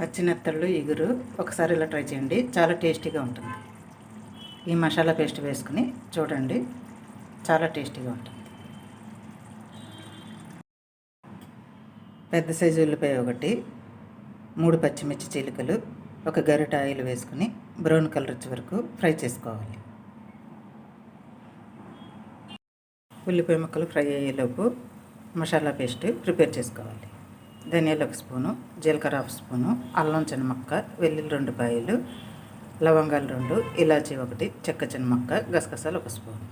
పచ్చినెత్తళ్ళు ఇగురు ఒకసారి ఇలా ట్రై చేయండి. చాలా టేస్టీగా ఉంటుంది. ఈ మసాలా పేస్ట్ వేసుకుని చూడండి. చాలా టేస్టీగా ఉంటుంది. పెద్ద సైజు ఉల్లిపాయ ఒకటి మూడు పచ్చిమిర్చి చీలికలు ఒక గరిట ఆయిల్ వేసుకుని బ్రౌన్ కలర్ వచ్చే వరకు ఫ్రై చేసుకోవాలి. ఉల్లిపాయ ముక్కలు ఫ్రై అయ్యేలోపు మసాలా పేస్ట్ ప్రిపేర్ చేసుకోవాలి. ధనియాలు ఒక స్పూను జీలకర్ర ఒక స్పూను అల్లం చిన్న వెల్లుల్లి రెండు పాయలు లవంగాలు రెండు ఇలాచీ ఒకటి చెక్క చిన్న ముక్క గసగసాలు ఒక స్పూను.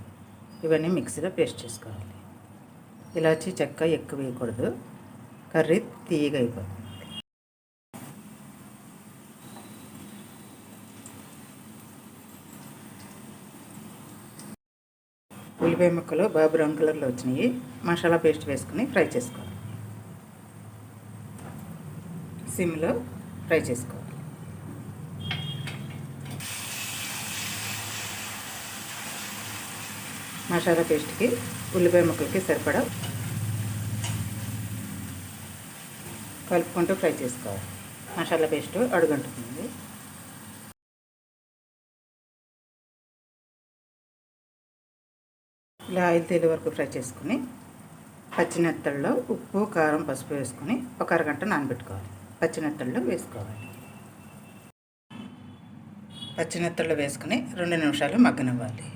ఇవన్నీ మిక్సీలో పేస్ట్ చేసుకోవాలి. ఇలాచీ చెక్క ఎక్కువ వేయకూడదు. కర్రీ తీయగా అయిపోతుంది. ఉల్లిపాయ ముక్కలు బాగా బ్రౌన్ కలర్లో వచ్చినాయి. మసాలా పేస్ట్ వేసుకుని ఫ్రై చేసుకోవాలి. సిమ్లో ఫ్రై చేసుకోవాలి మసాలా పేస్ట్కి ఉల్లిపాయ ముక్కలకి సరిపడా కలుపుకుంటూ ఫ్రై చేసుకోవాలి మసాలా పేస్ట్ అడుగంటుతుంది. ఇలా ఆయిల్ తేలి వరకు ఫ్రై చేసుకుని పచ్చినెత్తల్లో ఉప్పు కారం పసుపు వేసుకుని ఒక అరగంట నానబెట్టుకోవాలి. పచ్చినెత్తళ్ళు వేసుకోవాలి. పచ్చినెత్తళ్ళు వేసుకుని రెండు నిమిషాలు మగ్గనివ్వాలి.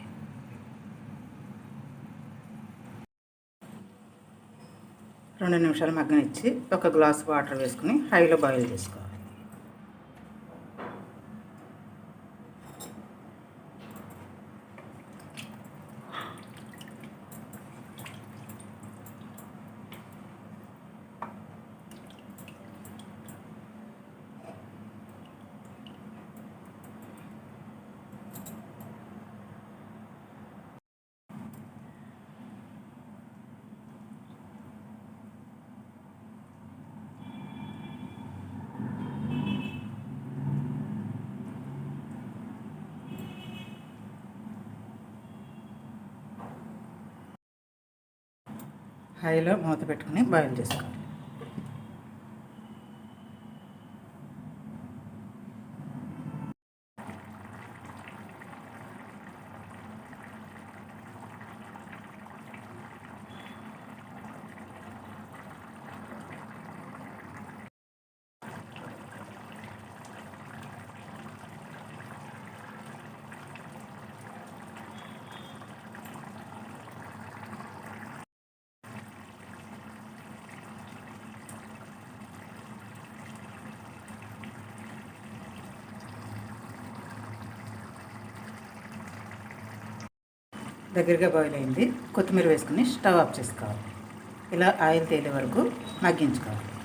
రెండు నిమిషాలు మగ్గనిచ్చి ఒక గ్లాస్ వాటర్ వేసుకుని హైలో బాయిల్ చేసుకోవాలి. హైలో మూత పెట్టుకుని బాయిల్ చేసుకోవాలి. దగ్గరగా బాయిల్ అయింది. కొత్తిమీర వేసుకుని స్టవ్ ఆఫ్ చేసుకోవాలి. ఇలా ఆయిల్ తేలే వరకు మగ్గించుకోవాలి.